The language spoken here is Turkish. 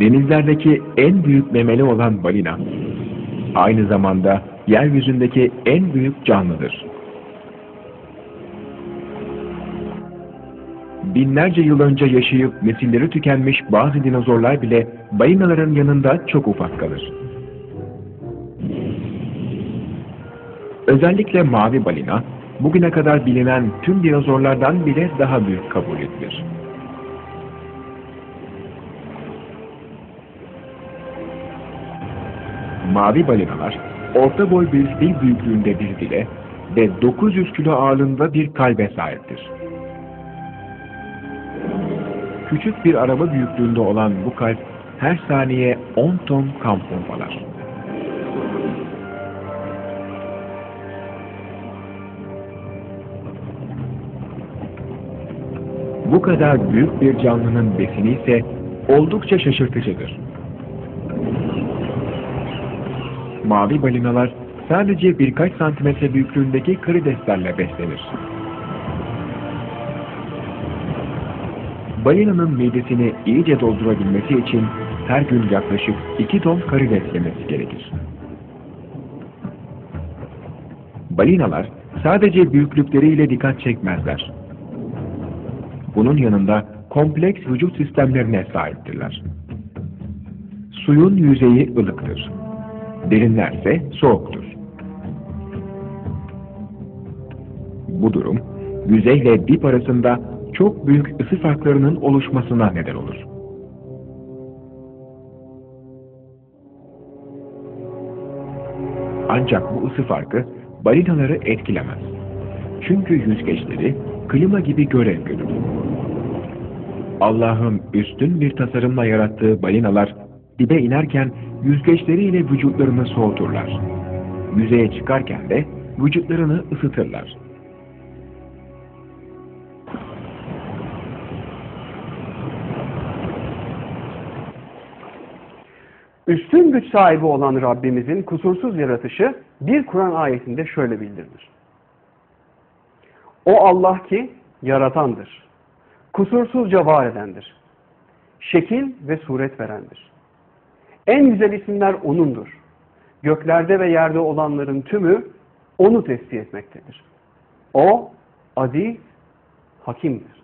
Denizlerdeki en büyük memeli olan balina, aynı zamanda yeryüzündeki en büyük canlıdır. Binlerce yıl önce yaşayıp nesilleri tükenmiş bazı dinozorlar bile balinaların yanında çok ufak kalır. Özellikle mavi balina, bugüne kadar bilinen tüm dinozorlardan bile daha büyük kabul edilir. Mavi balinalar, orta boy bir fil büyüklüğünde bir dile ve 900 kilo ağırlığında bir kalbe sahiptir. Küçük bir araba büyüklüğünde olan bu kalp her saniye 10 ton kan pompalar. Bu kadar büyük bir canlının besini ise oldukça şaşırtıcıdır. Mavi balinalar sadece birkaç santimetre büyüklüğündeki karideslerle beslenir. Balinanın midesini iyice doldurabilmesi için her gün yaklaşık 2 ton karides yemesi gerekir. Balinalar sadece büyüklükleriyle dikkat çekmezler. Bunun yanında kompleks vücut sistemlerine sahiptirler. Suyun yüzeyi ılıktır. Derinlerse soğuktur. Bu durum, yüzeyle dip arasında çok büyük ısı farklarının oluşmasına neden olur. Ancak bu ısı farkı balinaları etkilemez. Çünkü yüzgeçleri klima gibi görev görür. Allah'ın üstün bir tasarımla yarattığı balinalar dibe inerken yüzgeçleriyle vücutlarını soğuturlar. Yüzeye çıkarken de vücutlarını ısıtırlar. Üstün güç sahibi olan Rabbimizin kusursuz yaratışı bir Kur'an ayetinde şöyle bildirilir. O Allah ki yaratandır. Kusursuzca var edendir. Şekil ve suret verendir. En güzel isimler O'nundur. Göklerde ve yerde olanların tümü O'nu tesbih etmektedir. O aziz, hakimdir.